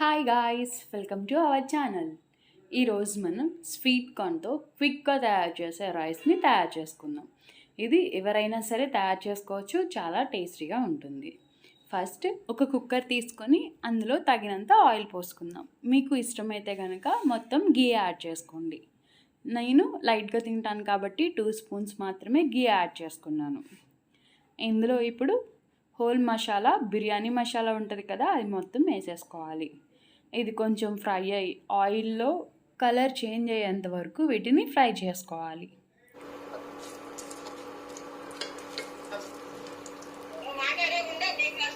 Hi guys welcome to our channel ఈరోజు మనం sweet కార్న్తో క్విక్గా తయారు చేసే రైస్ని తయారు చేసుకుందాం. ఇది ఎవరైనా సరే తయారు చేసుకోవచ్చు చాలా టేస్టీగా ఉంటుంది. ఫస్ట్ ఒక కుక్కర్ తీసుకొని అందులో తగినంత ఆయిల్ పోసుకుందాం. మీకు ఇష్టమైతే కనుక మొత్తం గీ యాడ్ చేసుకోండి. నేను లైట్గా తింటాను కాబట్టి టూ స్పూన్స్ మాత్రమే గీ యాడ్ చేసుకున్నాను. ఇందులో ఇప్పుడు హోల్ మసాలా బిర్యానీ మసాలా ఉంటుంది కదా అది మొత్తం వేసేసుకోవాలి. ఇది కొంచెం ఫ్రై అయ్యి ఆయిల్లో కలర్ చేంజ్ అయ్యేంత వరకు వీటిని ఫ్రై చేసుకోవాలి.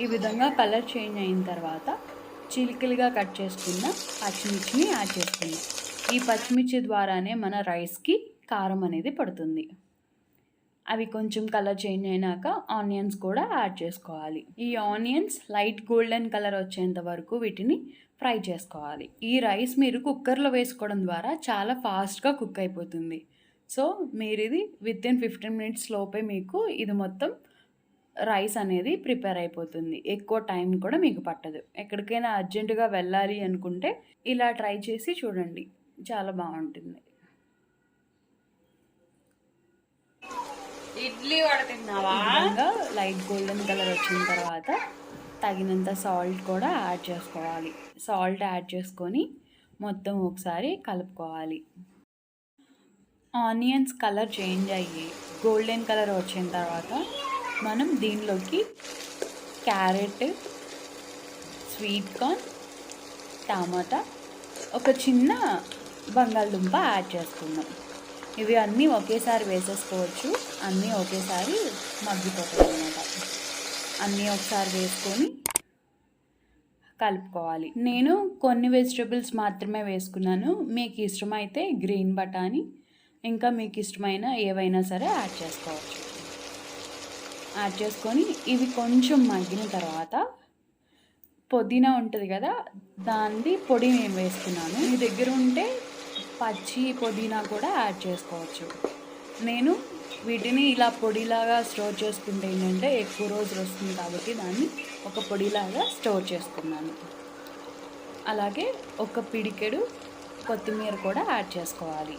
ఈ విధంగా కలర్ చేంజ్ అయిన తర్వాత చిలికలుగా కట్ చేసుకున్న పచ్చిమిర్చిని యాడ్ చేసుకుందాం. ఈ పచ్చిమిర్చి ద్వారానే మన రైస్కి కారం అనేది పడుతుంది. అవి కొంచెం కలర్ చేంజ్ అయినాక ఆనియన్స్ కూడా యాడ్ చేసుకోవాలి. ఈ ఆనియన్స్ లైట్ గోల్డెన్ కలర్ వచ్చేంత వరకు వీటిని ఫ్రై చేసుకోవాలి. ఈ రైస్ మీరు కుక్కర్లో వేసుకోవడం ద్వారా చాలా ఫాస్ట్గా కుక్ అయిపోతుంది. సో మీరు ఇది విత్ ఇన్ ఫిఫ్టీన్ మినిట్స్ లోపే మీకు ఇది మొత్తం రైస్ అనేది ప్రిపేర్ అయిపోతుంది. ఎక్కువ టైం కూడా మీకు పట్టదు. ఎక్కడికైనా అర్జెంటుగా వెళ్ళాలి అనుకుంటే ఇలా ట్రై చేసి చూడండి. చాలా బాగుంటుంది. ఇడ్లీ పడుతున్నావా లైట్ గోల్డెన్ కలర్ వచ్చిన తర్వాత తగినంత సాల్ట్ కూడా యాడ్ చేసుకోవాలి. సాల్ట్ యాడ్ చేసుకొని మొత్తం ఒకసారి కలుపుకోవాలి. ఆనియన్స్ కలర్ చేంజ్ అయ్యి గోల్డెన్ కలర్ వచ్చిన తర్వాత మనం దీనిలోకి క్యారెట్ స్వీట్ కార్న్ టమాటా ఒక చిన్న బంగాళదుంప యాడ్ చేసుకుందాం. ఇవి అన్నీ ఒకేసారి వేసేసుకోవచ్చు. అన్నీ ఒకేసారి మగ్గిపోతాయి అన్నమాట. అన్నీ ఒకసారి వేసుకొని కలుపుకోవాలి. నేను కొన్ని వెజిటబుల్స్ మాత్రమే వేసుకున్నాను. మీకు ఇష్టమైతే గ్రీన్ బఠానీ ఇంకా మీకు ఇష్టమైన ఏవైనా సరే యాడ్ చేసుకోవచ్చు. యాడ్ చేసుకొని ఇవి కొంచెం మగ్గిన తర్వాత పుదీనా ఉంటుంది కదా దాన్ని పొడి నేను వేసుకున్నాను మీ దగ్గర ఉంటే పచ్చి పుదీనా కూడా యాడ్ చేసుకోవచ్చు. నేను వీటిని ఇలా పొడిలాగా స్టోర్ చేసుకుంటే ఏంటంటే ఎక్కువ రోజులు వస్తుంది కాబట్టి దాన్ని ఒక పొడిలాగా స్టోర్ చేసుకున్నాను. అలాగే ఒక పిడికెడు కొత్తిమీర కూడా యాడ్ చేసుకోవాలి.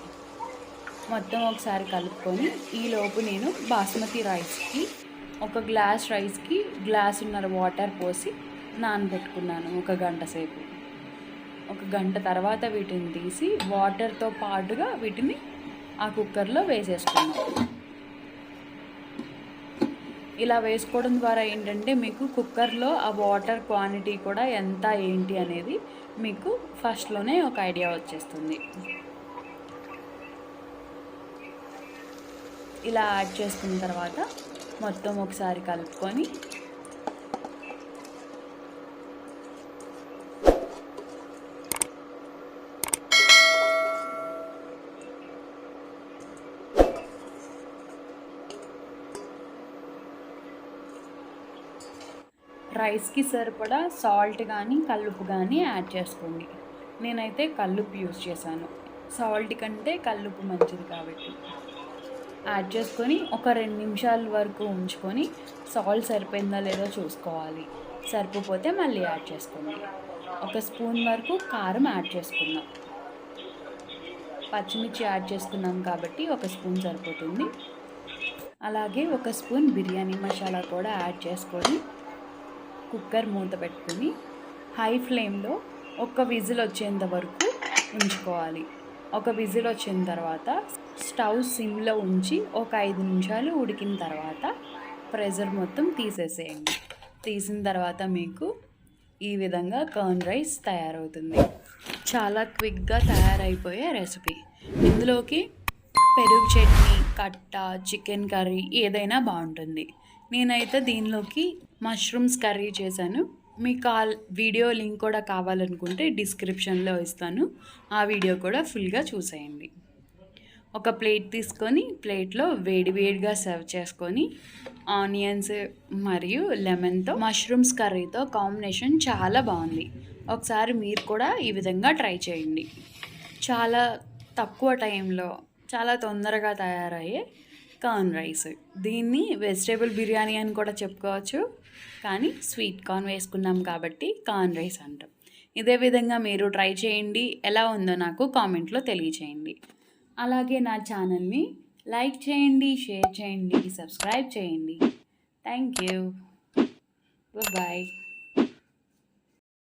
మొత్తం ఒకసారి కలుపుకొని ఈలోపు నేను బాస్మతి రైస్కి ఒక గ్లాస్ రైస్కి గ్లాస్ ఉన్నర వాటర్ పోసి నానబెట్టుకున్నాను ఒక గంట సేపు. ఒక గంట తర్వాత వీటిని తీసి వాటర్తో పాటుగా వీటిని ఆ కుక్కర్లో వేసేసుకున్నాం ఇలా వేసుకోవడం ద్వారా ఏంటంటే మీకు కుక్కర్లో ఆ వాటర్ క్వాంటిటీ కూడా ఎంత ఏంటి అనేది మీకు ఫస్ట్లోనే ఒక ఐడియా వచ్చేస్తుంది. ఇలా యాడ్ చేసుకున్న తర్వాత మొత్తం ఒకసారి కలుపుకొని రైస్కి సరిపడా సాల్ట్ కానీ కల్లుపు కానీ యాడ్ చేసుకోండి. నేనైతే కల్లుపు యూజ్ చేశాను. సాల్ట్ కంటే కల్లుపు మంచిది కాబట్టి. యాడ్ చేసుకొని ఒక రెండు నిమిషాల వరకు ఉంచుకొని సాల్ట్ సరిపోయిందా లేదో చూసుకోవాలి. సరిపోతే మళ్ళీ యాడ్ చేసుకోండి. ఒక స్పూన్ వరకు కారం యాడ్ చేసుకుందాం పచ్చిమిర్చి యాడ్ చేసుకున్నాం కాబట్టి ఒక స్పూన్ సరిపోతుంది. అలాగే ఒక స్పూన్ బిర్యానీ మసాలా కూడా యాడ్ చేసుకొని కుక్కర్ మూత పెట్టుకుని హై ఫ్లేమ్లో ఒక విజిల్ వచ్చేంత వరకు ఉంచుకోవాలి. ఒక విజిల్ వచ్చిన తర్వాత స్టవ్ సిమ్లో ఉంచి ఒక ఐదు నిమిషాలు ఉడికిన తర్వాత ప్రెజర్ మొత్తం తీసేసేయండి. తీసిన తర్వాత మీకు ఈ విధంగా కర్న్ రైస్ తయారవుతుంది. చాలా క్విక్గా తయారైపోయే రెసిపీ. ఇందులోకి పెరుగు చట్నీ కట్ట చికెన్ కర్రీ ఏదైనా బాగుంటుంది. నేనైతే దీనిలోకి మష్రూమ్స్ కర్రీ చేశాను. మీకు ఆ వీడియో లింక్ కూడా కావాలనుకుంటే డిస్క్రిప్షన్లో ఇస్తాను. ఆ వీడియో కూడా ఫుల్గా చూసేయండి. ఒక ప్లేట్ తీసుకొని ప్లేట్లో వేడి వేడిగా సర్వ్ చేసుకొని ఆనియన్స్ మరియు లెమన్తో మష్రూమ్స్ కర్రీతో కాంబినేషన్ చాలా బాగుంది. ఒకసారి మీరు కూడా ఈ విధంగా ట్రై చేయండి. చాలా తక్కువ టైంలో చాలా తొందరగా తయారయ్యే కార్న్ రైస్. దీన్ని వెజిటేబుల్ బిర్యానీ అని కూడా చెప్పుకోవచ్చు. కానీ స్వీట్ కార్న్ వేసుకున్నాం కాబట్టి కార్న్ రైస్ అంటాం. ఇదే విధంగా మీరు ట్రై చేయండి. ఎలా ఉందో నాకు కామెంట్లో తెలియచేయండి. అలాగే నా ఛానల్ని లైక్ చేయండి షేర్ చేయండి సబ్స్క్రైబ్ చేయండి. Thank you. బాయ్